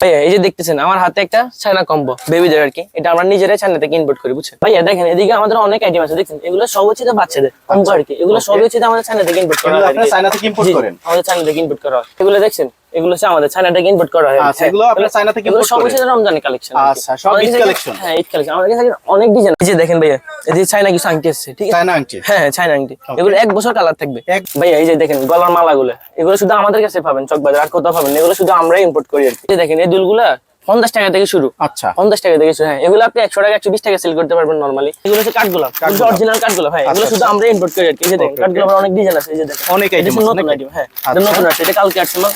ভাইয়া এই যে দেখতেছেন আমার হাতে একটা চায়না কম্বো বেবিদের আর কি। এটা আমরা নিজেরাই চায়না থেকে ইনপুট করি বুঝছেন? ভাইয়া দেখেন এদিকে আমাদের অনেক আইটেম আছে দেখছেন? এগুলো সব হচ্ছে বাচ্চাদের কম্বো আর কি। এগুলো সব হচ্ছে আমাদের চায়না থেকে ইনপুট করা হয় থেকে করেন? আমাদের চায়না থেকে ইনপুট করা হয়। এগুলো দেখছেন? এগুলো হচ্ছে আমাদের চায়না থেকে ইম্পোর্ট করা হয় আচ্ছা, এগুলো আপনারা চায়না থেকে এগুলো import সব রমজানের কালেকশন আচ্ছা, সব ঈদ কালেকশন হ্যাঁ ঈদ কালেকশন আমাদের কাছে অনেক ডিজাইন এই যে দেখেন ভাইয়া এই যে চায়না কিছু আংটি আছে ঠিক আছে? চায়না আংটি। হ্যাঁ চাইনা চায়না আংটি। এগুলো এক বছর কালার থাকবে। এক- ভাইয়া এই যে দেখেন গলার মালাগুলো এগুলো শুধু আমাদের কাছে পাবেন চকবাজার আর কোথাও পাবেন এগুলো শুধু আমরাই ইম্পোর্ট করি আর কি। দেখেন এই দুলগুলা পঞ্চাশ টাকা থেকে শুরু। আচ্ছা। পঞ্চাশ টাকা থেকে শুরু হ্যাঁ। এগুলো আপনি একশো টাকা একশো বিশ টাকা সেল করতে পারবেন নর্মালি এগুলো হচ্ছে কাঠগোলাপ। অরিজিনাল কাঠগোলাপ হ্যাঁ। এগুলো আচ্ছা, শুধু আমরা ইম্পোর্ট করি আর কি দেখেন কাঠগোলাপ অনেক ডিজাইন আছে এই যে দেখেন। অনেক নতুন আইটেম হ্যাঁ। আচ্ছা। নতুন আছে এটা কালকে আসছে না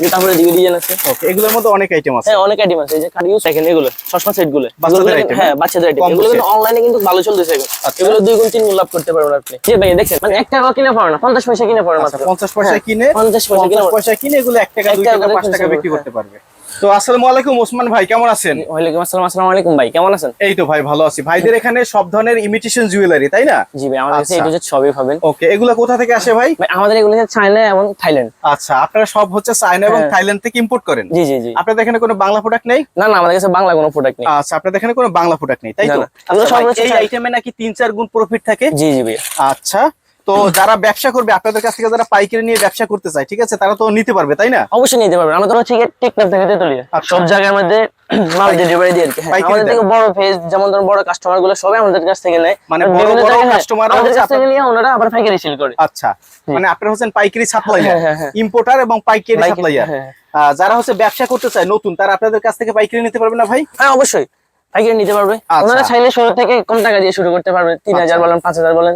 যে তারপরে দিকে ডিজাইন আছে। ওকে এগুলোর মধ্যে অনেক আইটেম আছে। হ্যাঁ অনেক আইটেম আছে এই যে কাঠ ইউজ দেখেন এগুলো চশমা সেটগুলো। বাচ্চাদের হ্যাঁ হ্যাঁ? বাচ্চাদের আইটেম এগুলো কিন্তু অনলাইনে কিন্তু ভালো চলতেছে এখন। আচ্ছা। এগুলো দুই গুণ তিন গুণ লাভ করতে পারবেন আপনি। যে ভাই দেখছেন মানে এক টাকা কিনে পারো না পঞ্চাশ পয়সা কিনে পারো আচ্ছা মাত্র। পঞ্চাশ পয়সা কিনে পঞ্চাশ পয়সা কিনে পয়সা কিনে এগুলো এক টাকা দুই টাকা পাঁচ টাকা বিক্রি করতে পারবে। তো আসসালামু আলাইকুম ওসমান ভাই কেমন আছেন? ওয়ালাইকুম আসসালাম আসসালামু আলাইকুম ভাই কেমন আছেন? এই তো ভাই ভালো আছি। ভাইদের এখানে সব ধরনের ইমিটেশন জুয়েলারি তাই না? জি ভাই আমাদের কাছে। এই জেড সবই পাবেন। ওকে এগুলো কোথা থেকে আসে ভাই? ভাই আমাদের এগুলো হচ্ছে চায়না এবং থাইল্যান্ড। আচ্ছা আপনারা সব হচ্ছে চায়না এবং হ্যাঁ। থাইল্যান্ড থেকে ইম্পোর্ট করেন? জি জি জি। আপনাদের এখানে কোনো বাংলা প্রোডাক্ট নেই? না না আমাদের কাছে বাংলা কোনো প্রোডাক্ট নেই। আচ্ছা আপনাদের এখানে কোনো বাংলা প্রোডাক্ট নেই তাই না, তো? না। আমরা আচ্ছা, সব এই আইটেমে নাকি তিন চার গুণ প্রফিট থাকে? জি জি ভাই আচ্ছা। তো যারা ব্যবসা করবে আপনাদের কাছ থেকে যারা পাইকারি নিয়ে ব্যবসা করতে চায় ঠিক আছে? তারা তো নিতে পারবে তাই না? অবশ্যই নিতে পারবেন আমাদের হচ্ছে গিয়ে টেকনাফ থেকে তেতুলিয়া আচ্ছা। সব জায়গার মধ্যে মাল ডেলিভারি দিয়ে কি। হ্যাঁ, আমাদের থেকে বড় পেজ যেমন ধরুন বড় কাস্টমারগুলো সবাই আমাদের কাছ থেকে নেয়। মানে বড় বড় জায়গায়, হ্যাঁ, আমাদের কাছ থেকে নিয়ে ওনারা আবার পাইকারি সেল করে। আচ্ছা। মানে আপনারা হচ্ছেন পাইকারি সাপ্লাইয়ার হ্যাঁ, হ্যাঁ। ইম্পোর্টার এবং পাইকারি সাপ্লাইয়ার। যারা হচ্ছে ব্যবসা করতে চায় নতুন তারা আপনাদের কাছ থেকে পাইকারি নিতে পারবে না ভাই? হ্যাঁ অবশ্যই। পাইকারি নিতে পারবে। আচ্ছা। ওনারা চাইলে শুরু থেকে কম টাকা দিয়ে শুরু করতে পারবে। তিন হাজার আচ্ছা। বলেন পাঁচ হাজার বলেন।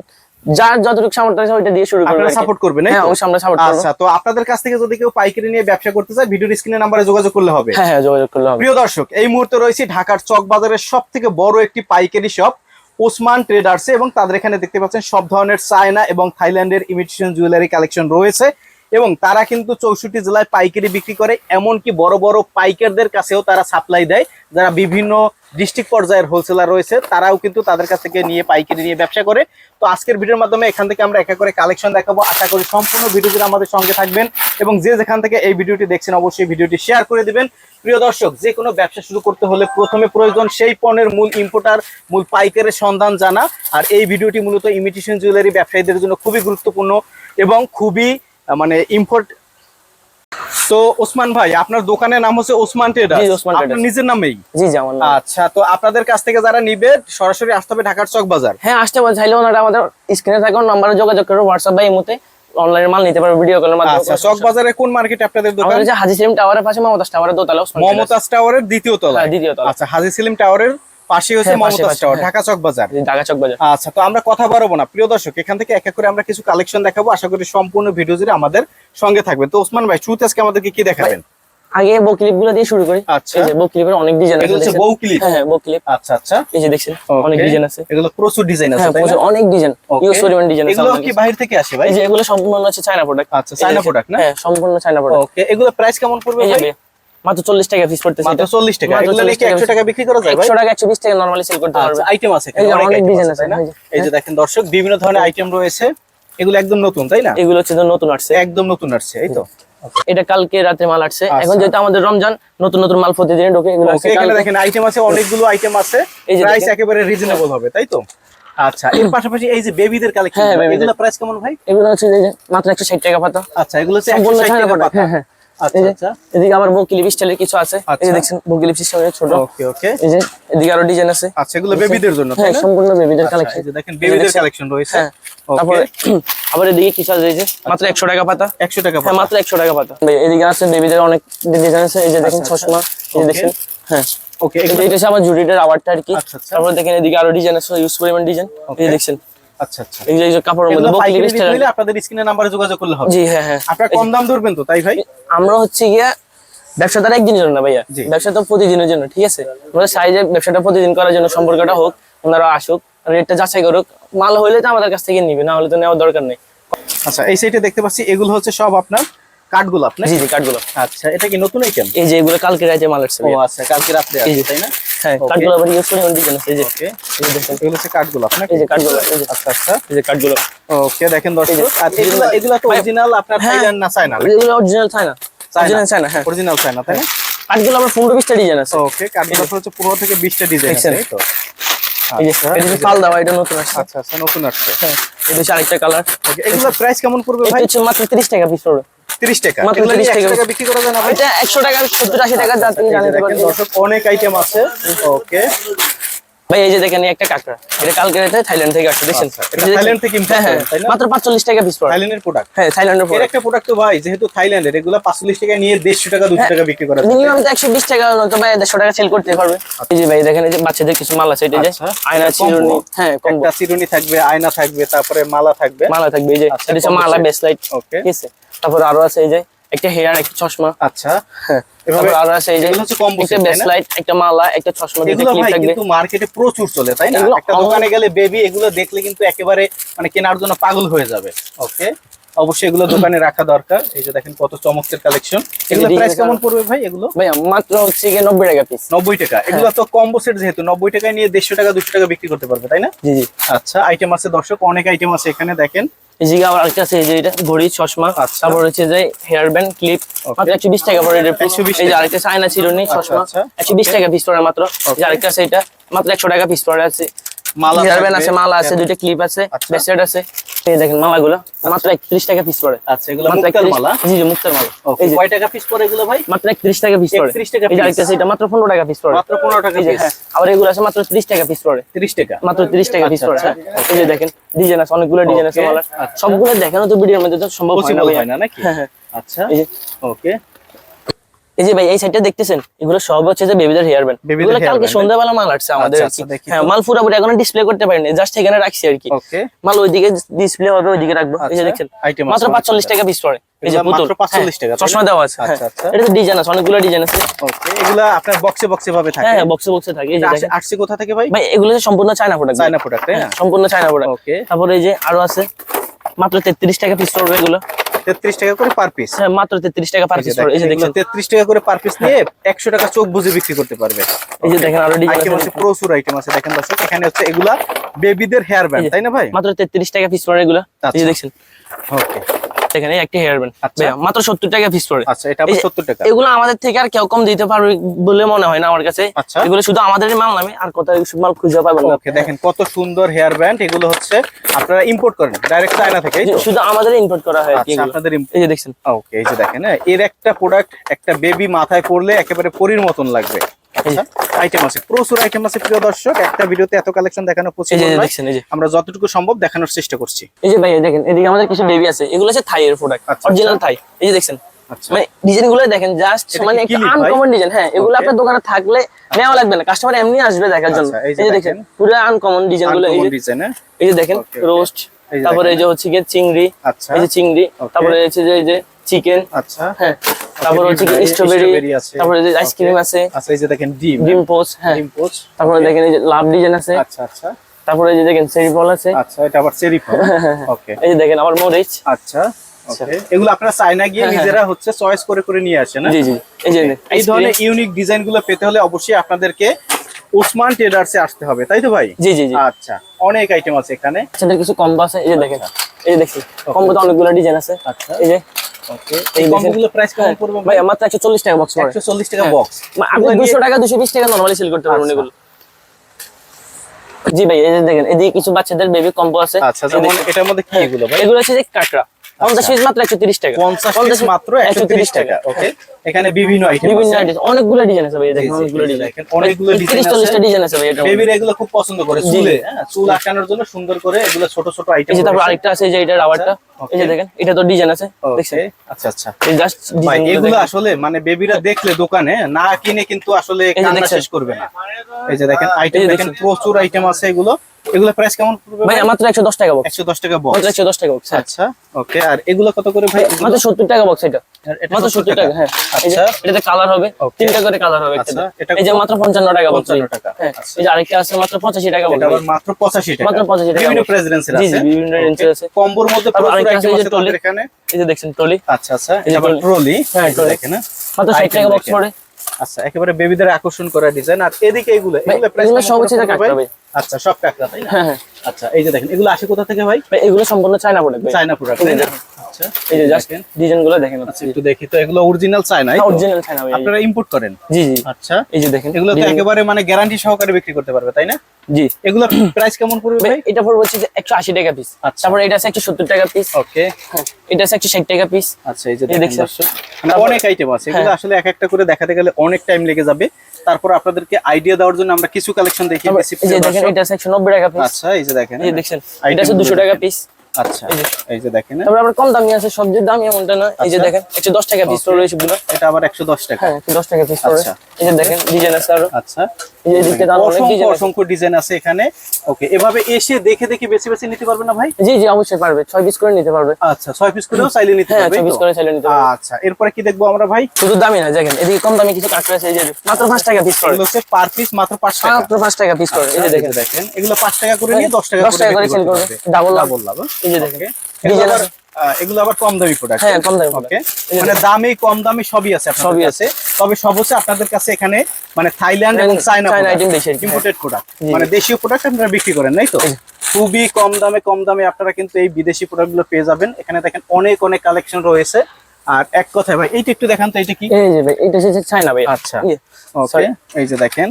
যার যতটুকু সামর্থ্য আছে ওইটা দিয়ে শুরু করবে আপনারা সাপোর্ট করবেন হ্যাঁ অবশ্যই আমরা সাপোর্ট করব। আচ্ছা তো আপনাদের কাছ থেকে যদি কেউ পাইকারি নিয়ে ব্যবসা করতে চায় ভিডিওর স্ক্রিনের নম্বরে যোগাযোগ করলে হবে। হ্যাঁ হ্যাঁ যোগাযোগ করলে হবে। প্রিয় দর্শক এই মুহূর্তে রয়েছে ঢাকার চক বাজারের সব থেকে বড় একটি পাইকারি শপ ওসমান ট্রেডার্সে এবং তাদের এখানে দেখতে পাচ্ছেন সব ধরনের চায়না এবং থাইল্যান্ডের ইমিটেশন জুয়েলারি কালেকশন রয়েছে। এবং তারা কিন্তু চৌষট্টি জেলায় পাইকারি বিক্রি করে, এমনকি বড় বড় পাইকারদের কাছেও তারা সাপ্লাই দেয়। যারা বিভিন্ন ডিস্ট্রিক্ট পর্যায়ের হোলসেলার রয়েছে, তারাও কিন্তু তাদের কাছ থেকে নিয়ে পাইকারি নিয়ে ব্যবসা করে। তো আজকের ভিডিওর মাধ্যমে এখান থেকে আমরা একা করে কালেকশন দেখাবো। আশা করি সম্পূর্ণ ভিডিও জুড়ে আমাদের সঙ্গে থাকবেন এবং যে যেখান থেকে এই ভিডিওটি দেখছেন, অবশ্যই ভিডিওটি শেয়ার করে দিবেন। প্রিয় দর্শক, যে কোনো ব্যবসা শুরু করতে হলে প্রথমে প্রয়োজন সেই পণ্যের মূল ইম্পোর্টার মূল পাইকারের সন্ধান জানা। আর এই ভিডিওটি মূলত ইমিটেশন জুয়েলারি ব্যবসায়ীদের জন্য খুবই গুরুত্বপূর্ণ এবং খুবই মানে ইম্পোর্ট তো ওসমান ভাই আপনার দোকানের নাম হচ্ছে ওসমান ট্রেডার্স আপনার নিজের নামেই? জি জি আমার আচ্ছা তো আপনাদের কাছ থেকে যারা নিবে সরাসরি আসতে হবে ঢাকার চক বাজার। হ্যাঁ আসতে পারে চাইলে ওনারা আমাদের স্ক্রিনে থাকুন নাম্বারে যোগাযোগ করে হোয়াটসঅ্যাপ বা ইমোতে অনলাইনে মাল নিতে পারবে ভিডিও কলের মাধ্যমে। আচ্ছা চক বাজারে কোন মার্কেটে আপনাদের দোকান? আমাদের যে হাজি সেলিম টাওয়ারের পাশে মমতাজ টাওয়ারের দোতলা ওসমান মমতাজ টাওয়ারের দ্বিতীয় তলা হ্যাঁ, দ্বিতীয় তলা। আচ্ছা হাজি সেলিম টাওয়ারের পাশে হচ্ছে হ্যাঁ, মমতাজ টাওয়ার হ্যাঁ। ঢাকা চক বাজার। ঢাকা চক বাজার। আচ্ছা তো আমরা কথা বাড়াবো না। প্রিয় দর্শক এখান থেকে এক এক করে আমরা কিছু কালেকশন দেখাবো। আশা করি সম্পূর্ণ ভিডিও জুড়ে আমাদের সঙ্গে থাকবে। তো ওসমান ভাই শুরুতে আজকে আমাদেরকে কি দেখাবেন? আগে বউ ক্লিপগুলো দিয়ে শুরু করি। আচ্ছা। এই যে বউ ক্লিপের অনেক ডিজাইন আছে হচ্ছে? বউ ক্লিপ হ্যাঁ বউ ক্লিপ আচ্ছা আচ্ছা। এই যে দেখছেন অনেক ডিজাইন আছে। এগুলো প্রচুর ডিজাইন আছে তাই না? অনেক ডিজাইন ইউজ পরিমাণ ডিজাইন আছে এগুলো কি বাইরে থেকে আসে ভাই? এই যে এগুলো সম্পূর্ণ হচ্ছে চায়না প্রোডাক্ট আচ্ছা, China product না? হ্যাঁ সম্পূর্ণ চায়না প্রোডাক্ট ওকে এগুলো প্রাইস কেমন পড়বে ভাই? মাত্র চল্লিশ টাকা পিস পড়তেছে মাত্র 40 টাকা। এগুলো নাকি 100 টাকা বিক্রি করা যায় ভাই? একশো টাকা একশো বিশ টাকা নর্মালি সেল করতে পারবে আচ্ছা আইটেম আছে যে এখানে, অনেক ডিজাইন আছে, আছে এই যে। দেখেন দর্শক বিভিন্ন ধরনের আইটেম রয়েছে। এগুলো একদম নতুন তাই না? এগুলো হচ্ছে নতুন আসছে। একদম নতুন আসছে এই তো। এটা কালকে রাতে মাল আসছে। আচ্ছা। এখন যেহেতু আমাদের রমজান নতুন নতুন মাল প্রতিদিন ঢোকে এগুলো আসছে এখানে দেখেন আইটেম আছে অনেকগুলো আইটেম আছে। প্রাইস একেবারে রিজনেবল হবে তাই তো? আচ্ছা এর পাশাপাশি এই যে বেবিদের কালেকশন হ্যাঁ, এগুলো প্রাইস কেমন ভাই? এগুলো হচ্ছে মাত্র একশো ষাট টাকা পাতা। আচ্ছা এগুলো হচ্ছে সম্পূর্ণ 160 টাকা পাতা। হ্যাঁ, হ্যাঁ। আচ্ছা আচ্ছা এদিকে আবার বকিলি স্টাইলের কিছু আছে এই আচ্ছা। যে দেখছেন বকিলি সিস্টেমের ছোট ওকে ওকে এই যে এদিকে আরও ডিজাইন আছে আচ্ছা এগুলো বেবিদের জন্য হ্যাঁ সম্পূর্ণ বেবিদের আচ্ছা, কালেকশন এই যে দেখেন বেবিদের কালেকশন রয়েছে হ্যাঁ তারপরে আবার এদিকে কিছু আছে এই যে মাত্র একশো টাকা পাতা 100 টাকা হ্যাঁ মাত্র একশো টাকা পাতা এদিকে আছে বেবিদের অনেক ডিজাইন আছে এই যে দেখেন আচ্ছা, চশমা এই হ্যাঁ ওকে এটা হচ্ছে আমার জুডিটার আওয়ারটা আর কি আচ্ছা, আচ্ছা। তারপরে দেখেন এদিকে আরও ডিজাইন আছে ইউজ পরিমাণ ডিজাইন এই দেখছেন আচ্ছা আচ্ছা। এই যে কাপড়ের মধ্যে এগুলো বকলি পাইকারি স্টাইল নিতে হলে আপনাদের স্ক্রিনের নাম্বারে যোগাযোগ করলে হবে। জি হ্যাঁ হ্যাঁ। আপনারা কম দাম ধরবেন তো তাই ভাই? আমরা হচ্ছে গিয়া ব্যবসা তার একদিনের জন্য না ভাইয়া? ব্যবসা তো প্রতিদিনের জন্য ঠিক আছে? ব্যবসাটা প্রতিদিন করার জন্য সম্পর্কটা হোক ওনারা আসুক রেটটা যাচাই করুক মাল হইলে তো আমাদের কাছ থেকে নিবে না হলে তো নেওয়ার দরকার নেই। আচ্ছা এই সাইডে দেখতে পাচ্ছি এগুলো হচ্ছে সব আপনার কাঠগোলাপ জি জি কাঠগুলো আচ্ছা এটা কি নতুন আইটেম এই যে এগুলো কালকে রাতে মাল আসছে ও আচ্ছা কালকে রাত্রে এই যে। তাই না? হ্যাঁ Okay. ইউজ করে ডিজাইন আছে এই যে। ওকে এই যে দেখেন এগুলো হচ্ছে কাঠগোলাপ না? এই যে কাঠগুলো এই যে। আচ্ছা আচ্ছা। এই যে ওকে দেখেন দর্শক এই যে- আর এগুলো এগুলো তো অরিজিনাল আপনার হ্যাঁ। থাইল্যান্ড না চায়না এগুলো অরিজিনাল চায়না। অরিজিনাল চায়না হ্যাঁ। অরিজিনাল চায়না তাই না? কাঠগুলো আমার পনেরো বিশটা ডিজাইন আছে। ওকে কাঠগুলো হচ্ছে পনেরো থেকে বিশটা ডিজাইন আছে তাই তো। এই যে আচ্ছা, এটা যে পাল দেওয়া এটা নতুন আসছে। আচ্ছা আচ্ছা নতুন আসছে। হ্যাঁ এটা হচ্ছে আরেকটা কালার ওকে এগুলো প্রাইস কেমন পড়বে এটা ভাই? হচ্ছে মাত্র তিরিশ টাকা পিস পড়বে। তিরিশ টাকা। মাত্র 30 টাকা। বিক্রি করা যায় না এটা একশো টাকা সত্তর আশি টাকা যা তুমি দেখেন দর্শক অনেক আইটেম আছে। ওকে। ভাই এই যে দেখেন একটা কাঁকড়া। এটা কালকে এটা থাইল্যান্ড থেকে আসছে আচ্ছা, এটা থাইল্যান্ড থেকে import হ্যাঁ হ্যাঁ? মাত্র পাঁচচল্লিশ টাকা পিস পড়ে। থাইল্যান্ডের প্রোডাক্ট হ্যাঁ থাইল্যান্ডের পড়ে একটা প্রোডাক্ট তো ভাই যেহেতু থাইল্যান্ডের এগুলো পাঁচচল্লিশ টাকা নিয়ে দেড়শো টাকা দুশো টাকা বিক্রি করা মিনিমাম তো একশো বিশ টাকা নয়তো ভাই দেড়শো টাকা সেল করতে পারবে। এই যে ভাই দেখেন এই যে বাচ্চাদের কিছু মাল আছে এটা যে আচ্ছা, আয়না চিরুনি হ্যাঁ একটা চিরুনি থাকবে আয়না থাকবে তারপরে মালা থাকবে। মালা থাকবে এই যে আচ্ছা, এটা মালা। বেসলাইট ওকে ঠিক আছে? তারপর আরও আছে এই যে একটা হেয়ার একটা চশমা। আচ্ছা হ্যাঁ এভাবে আরও আছে এই যে হচ্ছে একটা একটা মালা একটা চশমা দুটো ক্লিপ থাকবে। কিন্তু মার্কেটে প্রচুর চলে তাই না? একটা দোকানে গেলে বেবি এগুলো দেখলে কিন্তু একেবারে মানে কেনার জন্য পাগল হয়ে যাবে ওকে অবশ্যই এগুলো দোকানে রাখা দরকার। এই যে দেখেন কত চমৎকার কালেকশন এগুলো প্রাইস কেমন পড়বে ভাই এগুলো? ভাই মাত্র হচ্ছে গিয়ে নব্বই টাকা পিস নব্বই টাকা। এগুলো তো কম্বো সেট যেহেতু নব্বই টাকায় নিয়ে দেড়শো টাকা দুশো টাকা বিক্রি করতে পারবে তাই না? জি জি। আচ্ছা আইটেম আছে দর্শক অনেক আইটেম আছে এখানে দেখেন। যে আবার আরেকটা আছে যে এটা ঘড়ি চশমা আচ্ছা। তারপর হচ্ছে যে হেয়ার ব্যান্ড ক্লিপ একশো বিশ টাকা পরে এটা piece। 120 এই যে আরেকটা চায়না চিরুনি চশমা আচ্ছা। একশো বিশ টাকা পিস পড়ে মাত্র আরেকটা আছে এটা মাত্র একশো টাকা পিস পড়ে আছে মালা আছে মালা আছে দুইটা ক্লিপ আছে আচ্ছা। ব্রেসলেট আছে। এই দেখেন মালাগুলো মাত্র টাকা পিস পড়ে। আচ্ছা এগুলো মুক্তার মালা? জি জি মুক্তার মালা। এই কয় টাকা পিস পড়ে এগুলো ভাই? মাত্র টাকা পিস পড়ে। 31 টাকা এই যে আরেকটা আছে এটা মাত্র পনেরো টাকা পিস পড়ে। মাত্র পনেরো টাকা এই যে পিস হ্যাঁ আবার এগুলো আছে মাত্র ত্রিশ টাকা পিস পড়ে। তিরিশ টাকা। মাত্র তিরিশ টাকা পিস আচ্ছা, পড়ে আচ্ছা। হ্যাঁ। এই যে দেখেন ডিজাইন আছে অনেকগুলো ডিজাইন আছে আচ্ছা। সবগুলো দেখানো তো ভিডিওর মধ্যে তো সম্ভব হয় না হয় না নাকি? হ্যাঁ আচ্ছা ওকে এই যে ভাই এই সাইডটা দেখতেছেন? এগুলো সব হচ্ছে যে বেবিদের হেয়ার ব্যান্ড এগুলো কালকে সন্ধ্যাবেলা মাল আসছে আমাদের আচ্ছা। আচ্ছা, হ্যাঁ। মাল পুরোপুরি এখনও ডিসপ্লে করতে পারিনি জাস্ট এখানে রাখছি আর কি। ওকে মাল ওইদিকে ডিসপ্লে হবে ওইদিকে রাখব। এই যে আচ্ছা, দেখছেন আছে মাত্র অনেক পাঁচচল্লিশ টাকা পিস পড়ে। এই যে মাত্র 45 টাকা, হ্যাঁ, না? চশমা দেওয়া আছে। আচ্ছা, হ্যাঁ আচ্ছা। এটা তো ডিজাইন আছে অনেকগুলো ডিজাইন আছে। ওকে এগুলা আপনার বক্সে বক্সে ভাবে থাকে। হ্যাঁ হ্যাঁ বক্সে বক্সে থাকে। এই যে দেখেন। আসছে কোথা থেকে ভাই? ভাই এগুলো সম্পূর্ণ চায়না প্রোডাক্ট চায়না প্রোডাক্ট না? সম্পূর্ণ চায়না প্রোডাক্ট ওকে তারপরে এই যে আরও আছে মাত্র তেত্রিশ টাকা পিস পড়বে এগুলো। তেত্রিশ টাকা করে পার পিস হ্যাঁ মাত্র তেত্রিশ টাকা পার পিস এই যে দেখছেন তেত্রিশ টাকা করে পার পিস নিয়ে একশো টাকা চোখ বুঝে বিক্রি করতে পারবে। এই যে দেখেন আরও আইটেম আছে প্রচুর আইটেম আছে দেখেন দর্শক এখানে হচ্ছে এগুলা বেবিদের হেয়ার ব্যান্ড তাই না ভাই? মাত্র তেত্রিশ টাকা পিস পড়ে এগুলা। এই আচ্ছা। যে দেখছেন ওকে এই একটা হেয়ার ব্যান্ড আচ্ছা। মাত্র সত্তর টাকা পিস পড়ে আচ্ছা এটা সত্তর টাকা। এগুলো আমাদের থেকে আর কেউ কম দিতে পারবে বলে মনে হয় না আমার কাছে। আচ্ছা। এগুলো শুধু আমাদেরই মাল নামে আর এইসব মাল খুঁজে পাবেন ওকে দেখেন কত সুন্দর হেয়ার ব্যান্ড এগুলো হচ্ছে আপনারা ইম্পোর্ট করেন ডাইরেক্ট চায়না থেকে শুধু আমাদের ইম্পোর্ট করা হয় আচ্ছা। আপনাদের এই যে দেখছেন। ওকে এই যে দেখেন হ্যাঁ, এর একটা প্রোডাক্ট একটা বেবি মাথায় পড়লে একেবারে পরীর মতন লাগবে। আইটেম আছে প্রচুর আইটেম আছে প্রিয় দর্শক একটা ভিডিওতে এত কালেকশন দেখানো পসিবল যে এই যে নয় দেখছেন এই যে আমরা যতটুকু সম্ভব দেখানোর চেষ্টা করছি এই যে ভাই দেখেন এদিকে আমাদের কিছু বেবি আছে এগুলো হচ্ছে থাই এর প্রোডাক্ট আচ্ছা, অরিজিনাল থাই এই যে দেখছেন আচ্ছা মানে ডিজাইনগুলো দেখেন জাস্ট মানে একটা আনকমন ডিজাইন হ্যাঁ এগুলো আপনার দোকানে থাকলে নেওয়া লাগবে না কাস্টমার এমনি আসবে দেখার জন্য আচ্ছা, এই যে দেখেন। পুরো আনকমন ডিজাইনগুলো এই যে দেখেন. রোস্ট তারপরে এই যে হচ্ছে গিয়ে চিংড়ি আচ্ছা এই যে চিংড়ি তারপরে হচ্ছে যে এই যে চিকেন। আচ্ছা। হ্যাঁ তারপরে হচ্ছে কি স্ট্রবেরি তারপরে যে আইসক্রিম আছে আচ্ছা এই যে দেখেন ডিম। হ্যাঁ। ডিম পোচ তারপরে দেখেন এই যে লাভ ডিজাইন আছে। আচ্ছা আচ্ছা। তারপরে যে দেখেন আছে। আচ্ছা এটা আবার চেরি ফল ওকে এই যে দেখেন আমার মরিচ। আচ্ছা এগুলো আপনারা চায়না গিয়ে হ্যাঁ, হ্যাঁ, নিজেরা হচ্ছে চয়েস করে করে নিয়ে আসেন জি জি। এই যে এই ধরনের ইউনিক ডিজাইনগুলো পেতে হলে অবশ্যই আপনাদেরকে ওসমান ট্রেডার্সে আসতে হবে তাই তো ভাই? জি জি জি। আচ্ছা অনেক আইটেম আছে এখানে। কিছু কম্বো আছে। এই যে দেখেন। এই যে দেখছি কম্বোতে অনেকগুলো ডিজাইন আছে। আচ্ছা। এই যে ওকে এই কম্বোগুলো প্রাইস কেমন পড়বে ভাই মাত্র একশো চল্লিশ টাকা বক্স 140 টাকা হ্যাঁ। বক্স মা- আপনি দুশো টাকা দুশো বিশ টাকা নরমালি সেল করতে পারবেন আচ্ছা। এগুলো। জি ভাই এই যে দেখেন এদিকে কিছু বাচ্চাদের বেবি কম্বো আছে। আচ্ছা যেমন এটার মধ্যে কি এগুলো ভাই? এগুলো হচ্ছে যে কাঁকড়া। পঞ্চাশ পিস মাত্র একশো তিরিশ টাকা। 50 পিস মাত্র 130 টাকা। ওকে এখানে বিভিন্ন আইটেম বিভিন্ন ডিজাইন অনেকগুলো ডিজাইন আছে ভাই দেখেন অনেকগুলো ডিজাইন অনেকগুলো ডিজাইন ডিজাইন আছে। ভাই এটা বেবিরা এগুলো খুব পছন্দ করে চুলে হ্যাঁ চুল আঁকানোর জন্য সুন্দর করে এগুলো ছোট ছোট আইটেম এই যে তারপর আরেকটা আছে এই যে এটা রাবারটা এই যে দেখেন এটা তো ডিজাইন আছে দেখছেন? আচ্ছা আচ্ছা। এই জাস্ট ডিজাইন এগুলো আসলে মানে বেবিরা দেখলে দোকানে না কিনে কিন্তু আসলে কান্না শেষ করবে না। এই যে দেখেন আইটেম দেখেন প্রচুর আইটেম আছে এগুলো। এগুলো প্রাইস কেমন ভাই মাত্র একশো দশ টাকা বক্স একশো দশ টাকা বক্স মাত্র একশো দশ টাকা বক্স আচ্ছা ওকে আর এগুলো কত করে ভাই? মাত্র সত্তর টাকা বক্স এটা। মাত্র 70 সত্তর টাকা হ্যাঁ। আচ্ছা। এটাতে কালার হবে তিনটা করে কালার হবে আচ্ছা, একটাতে। এটা এই যে মাত্র পঞ্চান্ন টাকা 55 টাকা। হ্যাঁ আচ্ছা। এই যে আরেকটা আছে মাত্র পঁচাশি টাকা এটা মাত্র পঁচাশি টাকা। মাত্র 85 টাকা বিভিন্ন প্রেসিডেন্সির আছে জি, বিভিন্ন range আছে। কম্বোর মধ্যে তারপর প্রচুর আরেকটা আছে আইটেম আছে টলি। এখানে। এই যে দেখছেন টলি। আচ্ছা আচ্ছা। এটা ট্রলি। হ্যাঁ, টলি। দেখেন হ্যাঁ? মাত্র ষাট Item টাকা বক্স পড়ে। আচ্ছা একেবারে বেবিদের আকর্ষণ করা ডিজাইন আর এদিকে এগুলো এগুলো প্রাইস সব হচ্ছে যে কাঁকড়া আচ্ছা সব কাঁকড়া তাই না? হ্যাঁ হ্যাঁ। আচ্ছা এই যে দেখেন এগুলো আসে কোথা থেকে ভাই? এগুলো সম্পূর্ণ চায়না প্রোডাক্ট চায়না প্রোডাক্ট আচ্ছা। এই যে জাস্ট দেখেন। ডিজাইনগুলো দেখেন আচ্ছা একটু দেখি। তো এগুলো অরিজিনাল চায়না অরিজিনাল চায়না আপনারা ইম্পোর্ট করেন? জি জি। আচ্ছা। এই যে দেখেন এগুলো তো একেবারে মানে গ্যারান্টি সহকারে বিক্রি করতে পারবে তাই না? জি। এগুলো প্রাইস কেমন পড়বে ভাই, এটা পড়বে হচ্ছে যে একশো আশি টাকা পিস আচ্ছা। তারপর এটা আছে একশো সত্তর টাকা পিস ওকে এটা আছে একশো ষাট টাকা পিস আচ্ছা এই যে দেখেন মানে অনেক আইটেম আছে। এগুলো হ্যাঁ। আসলে এক একটা করে দেখাতে গেলে অনেক টাইম লেগে যাবে। তারপর আপনাদেরকে আইডিয়া দেওয়ার জন্য আমরা কিছু কালেকশন দেখি তারপর বেশি এই যে দেখেন এটা আছে একশো নব্বই টাকা পিস আচ্ছা এই যে দেখেন। এই যে দেখছেন এটা আছে গুলো দুশো টাকা পিস আচ্ছা এই যে। দেখেন তারপর আবার কম দামি আছে সবজির দাম এমনটা না। এই যে আচ্ছা। দেখেন একশো দশ টাকা পিস. পড়বে এটা আবার একশো দশ টাকা। হ্যাঁ একশো দশ টাকা পিস পড়বে আচ্ছা। এই যে দেখেন ডিজাইন আছে আরও। আচ্ছা। এই যে এদিকে আরও অনেক ডিজাইন অসংখ্য ডিজাইন আছে এখানে। ওকে এভাবে এসে দেখে দেখে বেছে বেছে নিতে পারবে না ভাই? জি জি অবশ্যই পারবে। ছয় পিস করে নিতে পারবে। আচ্ছা পিস করেও চাইলে নিতে হ্যাঁ পারবে পিস করে চাইলে নিতে পারবে। আচ্ছা এরপরে কি দেখব আমরা ভাই? শুধু দামি না দেখেন এদিকে কম দামি কিছু কাঁকড়া আছে এই যে মাত্র পাঁচ টাকা পিস করে। হচ্ছে পার পিস মাত্র পাঁচ টাকা। মাত্র পাঁচ টাকা পিস করে এই যে আচ্ছা, দেখেন। দেখেন এগুলো পাঁচ টাকা করে নিয়ে দশ টাকা দশ টাকা করে সেল করবে। ডাবল লাভ হ্যাঁ? এই যে দেখেন। এগুলো আবার, আহ, এগুলো আবার কম দামি প্রোডাক্ট হ্যাঁ কম দামি ওকে মানে দামি কম দামি সবই আছে সবই কাছে। তবে সব হচ্ছে আপনাদের কাছে এখানে মানে থাইল্যান্ড এবং হ্যাঁ, চায়না চায়না item বেশি আর কি, ইম্পোর্টেড প্রোডাক্ট মানে দেশীয় প্রোডাক্ট আপনারা বিক্রি করেন নাই তো? খুবই কম দামে কম দামে আপনারা কিন্তু এই বিদেশি প্রোডাক্টগুলো পেয়ে যাবেন। এখানে দেখেন অনেক অনেক কালেকশন রয়েছে। আর এক কথায় ভাই এইটা একটু দেখান তো এটা কি? এই যে ভাই এটা হচ্ছে চায়না ভাই। আচ্ছা। এই যে, ওকে এই যে দেখেন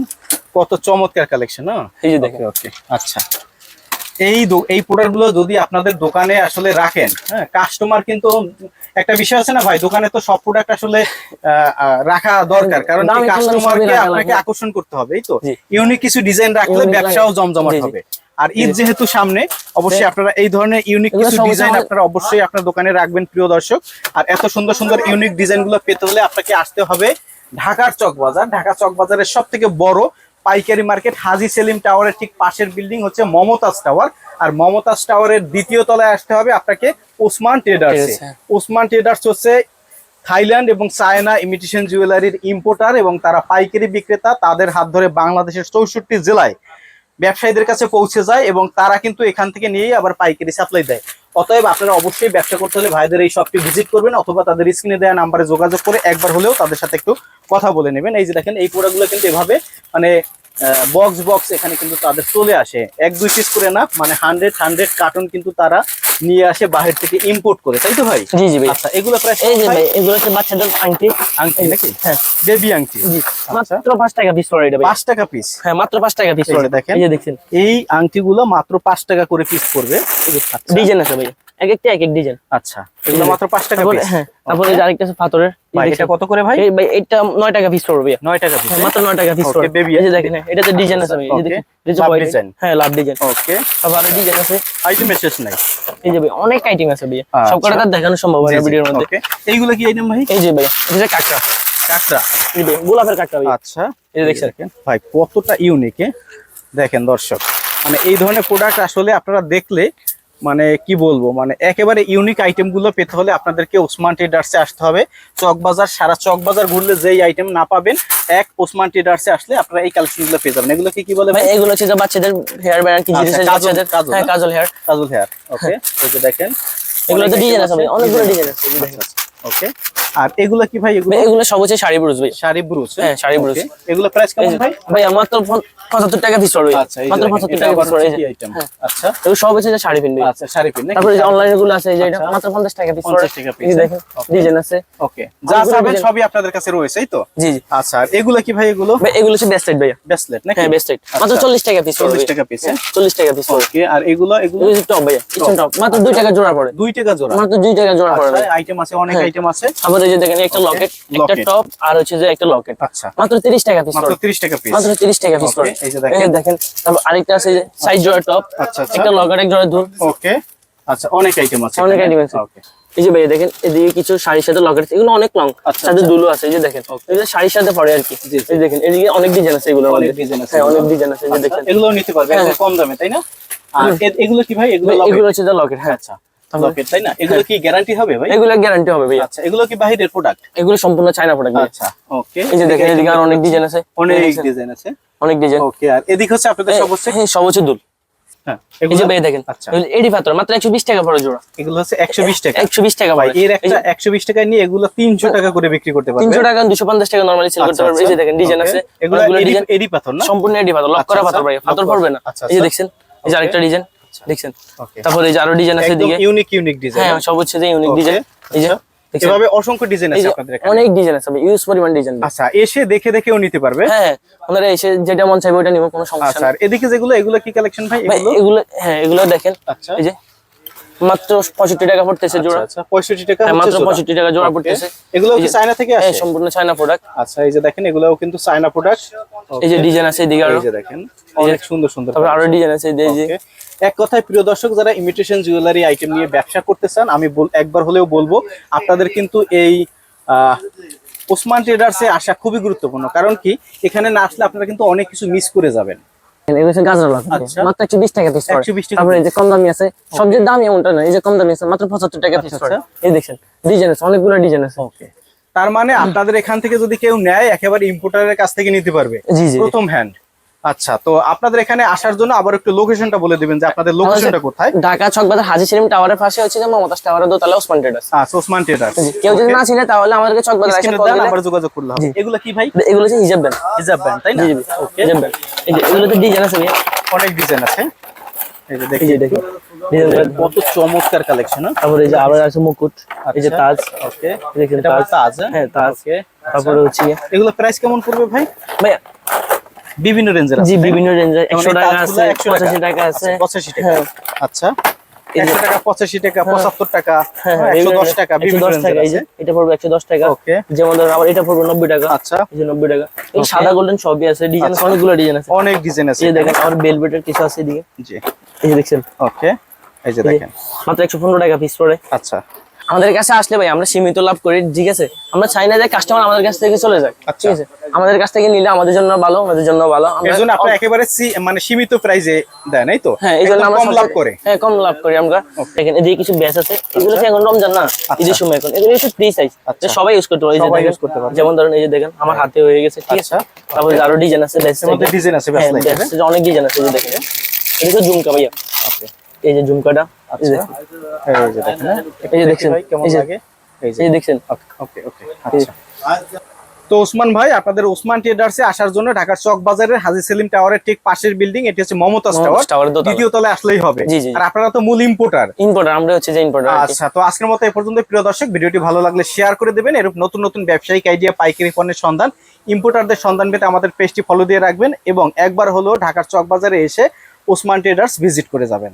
কত চমৎকার কালেকশন না? এই যে দেখেন। ওকে আচ্ছা। এই এই প্রোডাক্টগুলো যদি আপনাদের দোকানে আসলে রাখেন হ্যাঁ কাস্টমার কিন্তু একটা বিষয় আছে না ভাই দোকানে তো সব প্রোডাক্ট আসলে রাখা দরকার কারণ কাস্টমারকে আপনাকে আকর্ষণ করতে হবে এই তো? ইউনিক কিছু ডিজাইন রাখলে ব্যবসাও জমজমাট। হবে। আর ঈদ যেহেতু সামনে অবশ্যই আপনারা এই ধরনের ইউনিক কিছু ডিজাইন আপনারা অবশ্যই আপনার দোকানে রাখবেন প্রিয় দর্শক। আর এত সুন্দর সুন্দর ইউনিক ডিজাইনগুলো পেতে হলে আপনাকে আসতে হবে ঢাকার চক বাজার ঢাকা চক বাজারের সব থেকে বড় পাইকারি মার্কেট হাজি সেলিম টাওয়ারের ঠিক পাশের বিল্ডিং হচ্ছে মমতাজ টাওয়ার। আর মমতাজ টাওয়ারের দ্বিতীয় তলায় আসতে হবে আপনাকে ওসমান ট্রেডার্স। ওসমান ট্রেডার্স হচ্ছে থাইল্যান্ড এবং চায়না ইমিটেশন জুয়েলারির ইম্পোর্টার এবং তারা পাইকারি বিক্রেতা তাদের হাত ধরে বাংলাদেশের চৌষট্টি জেলায় ব্যবসায়ীদের কাছে পৌঁছে যায় এবং তারা কিন্তু এখান থেকে নিয়েই আবার পাইকারি সাপ্লাই দেয়। অতএব আপনারা অবশ্যই ব্যবসা করতে হলে ভাইদের এই শপটি ভিজিট করবেন অথবা তাদের স্ক্রিনে দেওয়া নাম্বারে যোগাযোগ করে একবার হলেও তাদের সাথে একটু কথা বলে নেবেন। এই যে দেখেন, এই প্রোডাক্টগুলো কিন্তু এভাবে মানে বক্স বক্স এখানে কিন্তু তাদের চলে আসে। এক দুই পিস করে না মানে হান্ড্রেড হান্ড্রেড কার্টন কিন্তু তারা নিয়ে আসে বাহির থেকে ইম্পোর্ট করে তাই তো ভাই? জি জি ভাই। আচ্ছা এগুলো প্রায় এই যে ভাই এগুলো হচ্ছে বাচ্চাদের আংটি। আংটি নাকি? হ্যাঁ। বেবি আংটি। জি আচ্ছা। মাত্র পাঁচ টাকা পিস পড়ে এটা ভাই। পাঁচ টাকা পিস হ্যাঁ মাত্র পাঁচ টাকা পিস পড়ে দেখেন। এই যে দেখছেন। এই আংটিগুলো মাত্র পাঁচ টাকা করে পিস পড়বে। আচ্ছা, ডিজাইন আছে ভাই। এক একটা এক এক ডিজাইন আচ্ছা এগুলো মাত্র টাকা তারপরে পিস হ্যাঁ তারপরে এই আরেকটা আছে। এটা কত করে ভাই? ভাই এটা টাকা পিস পড়বে টাকা পিস হ্যাঁ, মাত্র টাকা পিস এই যে দেখেন এটাতে ডিজাইন আছে এই যে দেখেন লাভ white- হ্যাঁ লাভ ডিজাইন ওকে ডিজাইন আছে। আইটেম শেষ নাই। এই যে ভাই অনেক আইটেম আছে ভাই আচ্ছা। দেখানো সম্ভব হয় না ভিডিওর মধ্যে। এইগুলো কি আইটেম ভাই? এই যে ভাই এটা কাঁকড়া। কাঁকড়া। এই যে গোলাপের কাঁকড়া ভাই আচ্ছা। এই যে দেখছেন। দেখেন। ভাই কতটা ইউনিক দেখেন দর্শক মানে এই ধরনের প্রোডাক্ট আসলে আপনারা দেখলে মানে কি বলব মানে একেবারে ইউনিক আইটেমগুলো পেতে হলে আপনাদেরকে ওসমান ট্রেডার্সে আসতে হবে। চকবাজার সারা চকবাজার ঘুরলে যেই আইটেম না পাবেন এক ওসমান ট্রেডার্সে আসলে আপনারা এই কালেকশনগুলো পেয়ে যাবেন। এগুলো কি কি বলে ভাই এগুলো হচ্ছে যে বাচ্চাদের হেয়ার ব্যান্ড কি আচ্ছা, জিনিস বাচ্চাদের কাজল হ্যাঁ হেয়ার কাজল হেয়ার ওকে এই যে দেখেন এগুলো তো ডিজাইন আছে অনেকগুলো ডিজাইন আছে। দেখেন ওকে আর এগুলো কি ভাই এগুলো? এগুলো সব হচ্ছে শাড়ি ব্রুজ ভাই। শাড়ি ব্রুচ হ্যাঁ, শাড়ি ব্রুচ। এগুলো প্রাইস কেমন ভাই? ভাই মাত্র পঁচাত্তর টাকা পিস পড়বে আচ্ছা মাত্র দেখেন, পঁচাত্তর এটা টাকা পিস পড়বে? হ্যাঁ। আচ্ছা। এগুলো সব হচ্ছে শাড়ি পিনবে আচ্ছা শাড়ি পিন তারপরে যে অনলাইনগুলো আছে এই যে এটা আচ্ছা। মাত্র পঞ্চাশ টাকা পিস 50 টাকা এই দেখেন ডিজাইন আছে। ওকে যা চাবেন সবই আপনাদের কাছে রয়েছে তো? জি জি। আচ্ছা আর এগুলো কি ভাই এগুলো? ভাই এগুলো হচ্ছে ব্রেসলেট নাকি? হ্যাঁ বেস্ট মাত্র আচ্ছা। চল্লিশ টাকা পিস 40 টাকা piece, হ্যাঁ? চল্লিশ টাকা পিস ওকে আর এগুলো এগুলো? টপ ভাইয়া টপ মাত্র দুই টাকা জোড়া পড়ে। দুই টাকা জোড়া। মাত্র দুই টাকা জোড়া পড়ে ভাই আচ্ছা আইটেম আছে অনেক হ্যাঁ। আইটেম আছে। তারপরে এই যে দেখেন একটা লকেট একটা টপ আর হচ্ছে যে একটা লকেট আচ্ছা। মাত্র তিরিশ টাকা পিস মাত্র 30 টাকা পিস মাত্র তিরিশ টাকা পিস Okay, এই যে দেখেন। দেখেন তারপর আরেকটা আছে যে সাইড জোড়া টপ আচ্ছা একটা লকেট এক জোড়া ধুর ওকে আচ্ছা অনেক আইটেম আছে অনেক item আছে। ওকে এই যে ভাই দেখেন এদিকে কিছু শাড়ির সাথে লকেট এগুলো অনেক লং আচ্ছা, সাথে আচ্ছা। দুলু আছে এই যে দেখেন। এগুলো শাড়ির সাথে পরে আর কি। এই দেখেন এদিকে অনেক ডিজাইন আছে এগুলোর অনেক ডিজাইন আছে হ্যাঁ অনেক এগুলো। ডিজাইন আছে এই যে আচ্ছা, দেখেন। এগুলো নিতে পারবে হ্যাঁ, কম দামে তাই না? আর এগুলো কি ভাই? এগুলো? এগুলো হচ্ছে যে লকেট হ্যাঁ। আচ্ছা। লকেট তাই না? এগুলো কি গ্যারান্টি হবে ভাই? এগুলো গ্যারান্টি হবে ভাই আচ্ছা এগুলো কি বাহিরের প্রোডাক্ট এগুলো সম্পূর্ণ চায়না প্রোডাক্ট আচ্ছা ওকে এই যে দেখেন এদিকে আর অনেক ডিজাইন আছে। অনেক ডিজাইন আছে। অনেক ডিজাইন ওকে আর এদিক হচ্ছে আপনাদের সব হচ্ছে হ্যাঁ সব হচ্ছে দুল। হ্যাঁ এই যে ভাই দেখেন আচ্ছা। এডি পাথর মাত্র একশো বিশ টাকা পড়ে জোড়া। এগুলো হচ্ছে একশো বিশ টাকা। একশো বিশ টাকা ভাই এর একটা টাকায় নিয়ে এগুলো তিনশো টাকা করে বিক্রি করতে পারবে। টাকা দুশো পঞ্চাশ টাকা নর্মালি সেল করতে আচ্ছা, পারবে। এই যে আচ্ছা। দেখেন ডিজাইন আছে। এগুলো এডি- পাথর না? সম্পূর্ণ এডি পাথর লক করা পাথর ভাই পাথর পড়বে না। এই যে। দেখছেন? এই যে আরেকটা ডিজাইন দেখছেন? ওকে তারপরে এই যে আরও ডিজাইন আছে এদিকে। ইউনিক ইউনিক ডিজাইন হ্যাঁ সব হচ্ছে যে ইউনিক ডিজাইন এই যে আচ্ছা। এভাবে অসংখ্য ডিজাইন আছে আপনাদের এখানে। অনেক ডিজাইন আছে ইউজ পরিমাণ ডিজাইন আচ্ছা এসে দেখে দেখেও নিতে পারবে। হ্যাঁ ওনারা এসে যেটা মন চাইবে ওটা নিব কোনো সমস্যা আচ্ছা নেই। আর এদিকে যেগুলো এগুলো কি কালেকশন ভাই? ভাই, এগুলো? এগুলো হ্যাঁ এগুলো দেখেন। আচ্ছা। এই যে মাত্র পঁয়ষট্টি টাকা পড়তেছে জোড়া। আচ্ছা টাকা হ্যাঁ, মাত্র জোড়া। পঁয়ষট্টি টাকা জোড়া পড়তেছে। এগুলো কি চায়না থেকে আসে? সম্পূর্ণ চায়না প্রোডাক্ট আচ্ছা এই যে দেখেন এগুলোও কিন্তু চায়না প্রোডাক্ট এই যে ডিজাইন আছে এদিকে আরও এই যে দেখেন অনেক সুন্দর সুন্দর তারপর আরও ডিজাইন আছে এই যে-. এক কথায় প্রিয় দর্শক যারা ইমিটেশন জুয়েলারি আইটেম নিয়ে ব্যবসা করতে চান আমি একবার হলেও বলব আপনাদের কিন্তু এই ওসমান ট্রেডার্সে আসা খুবই গুরুত্বপূর্ণ। কারণ কি? এখানে না আসলে আপনারা কিন্তু অনেক কিছু মিস করে যাবেন। আচ্ছা। মাত্র একশো বিশ টাকা পিস 120 টাকা তারপরে যে কম দামি আছে সবজির দাম এমনটা নয় এই যে কম দামি আছে মাত্র পঁচাত্তর টাকা পিস আচ্ছা, এই দেখছেন ডিজাইন আছে অনেকগুলো ডিজাইন আছে। তার মানে আপনাদের এখান থেকে যদি কেউ নেয় একেবারে ইম্পোর্টারের কাছ থেকে নিতে পারবে। প্রথম হ্যান্ড আচ্ছা তো আপনাদের এখানে আসার জন্য আবার একটু লোকেশনটা বলে দিবেন যে আপনাদের লোকেশনটা কোথায়? ঢাকা চকবাজার হাজি সেলিম টাওয়ারের পাশে হচ্ছে যে মমতাজ টাওয়ারের দোতলা ওসমান ট্রেডার্স আচ্ছা ওসমান ট্রেডার্স কেউ যদি না চিনে তাহলে আমাদেরকে চকবাজার এসে দেন দিলে- আবার যোগাযোগ করলে হবে। এগুলো কি ভাই? এগুলো হচ্ছে হিজাব ব্যান্ড হিজাব ব্যান্ড তাই না? জি জি ওকে হিজাব ব্যান্ড এই যে এগুলোতে ডিজাইন আছে। অনেক ডিজাইন আছে। এই যে এই দেখি ডিজাইন কত চমৎকার কালেকশন তারপরে এই যে আবার আছে মুকুট। এই যে তাজ। ওকে দেখেন এটা তাজ। হ্যাঁ? হ্যাঁ তাজ। ওকে তারপরে হচ্ছে এগুলো প্রাইস কেমন পড়বে ভাই? ভাইয়া বিভিন্ন রেঞ্জের আছে বিভিন্ন রেঞ্জে যেমন একশো এই টাকা আছে 100 পঁচাশি টাকা আছে। পঁচাশি টাকা। হ্যাঁ। আচ্ছা এই যে- একশো টাকা পঁচাশি টাকা পঁচাত্তর টাকা হ্যাঁ হ্যাঁ, একশো দশ টাকা একশো বিভিন্ন দশ টাকা রেঞ্জের এই যে আছে। এটা পড়বে একশো দশ টাকা। ওকে। যেমন ধরুন আবার এটা পড়বে নব্বই টাকা। আচ্ছা। এই যে নব্বই টাকা। এই সাদা গোল্ডেন সবই আছে ডিজাইন আচ্ছা। অনেকগুলো ডিজাইন আছে। অনেক ডিজাইন আছে এই দেখেন আমার বেলভেটের কিছু আছে এদিকে। জি। এই যে দেখছেন। ওকে। এই যে দেখেন। মাত্র একশো পনেরো টাকা পিস পড়ে। আচ্ছা। আমাদের কাছে আসলে ভাই আমরা সীমিত লাভ করি ঠিক আছে? আমরা চাই না যে কাস্টমার আমাদের কাছ থেকে চলে যাক আচ্ছা। ঠিক আছে? আমাদের কাছ থেকে নিলে আমাদের জন্য ভালো আমাদের জন্য ভালো। আমরা আপনি একেবারে মানে সীমিত প্রাইজে দেন এই তো? হ্যাঁ এই জন্য একদম আমরা কম লাভ করে। হ্যাঁ কম লাভ করি আমরা। দেখেন এদিকে কিছু ব্যাচ আছে। এগুলো তো এখন রমজান না? ঈদের সময় এখন। এগুলো একটু ফ্রি সাইজ আচ্ছা। সবাই ইউজ করতে পারে সবাই use করতে পারে যেমন ধরুন এই যে দেখেন আমার হাতে হয়ে গেছে ঠিক আছে? আচ্ছা। তারপরে আরও ডিজাইন আছে ব্যাচ মধ্যে ডিজাইন আছে ব্যাস হ্যাঁ ব্যাচ অনেক ডিজাইন আছে দেখেন। এটা তো ঝুমকা ভাইয়া। এই যে ঝুমকাটা। এই দেখেন। এই যে দেখেন? এই যে দেখি দেখছেন কেমন লাগে? এই যে এই যে দেখছেন ওকে ওকে আচ্ছা। তো ওসমান ভাই আপনাদের ওসমান ট্রেডার্সে আসার জন্য ঢাকার চক বাজারের হাজি সেলিম টাওয়ারের ঠিক পাশের বিল্ডিং এটি হচ্ছে মমতাজ টাওয়ার। দ্বিতীয় তলায় আসলেই হবে। আর আপনারা তো মূল ইম্পোর্টার ইম্পোর্টার আমরা হচ্ছে যে ইম্পোর্টার আচ্ছা তো আজকের মতো এ পর্যন্ত প্রিয় দর্শক ভিডিওটি ভালো লাগলে শেয়ার করে দেবেন। এরকম নতুন নতুন ব্যবসায়িক আইডিয়া পাইকারি পণ্যের সন্ধান ইম্পোর্টারদের সন্ধান পেতে আমাদের পেজটি ফলো দিয়ে রাখবেন এবং একবার হলো ঢাকার চক বাজারে এসে ওসমান ট্রেডার্স ভিজিট করে যাবেন।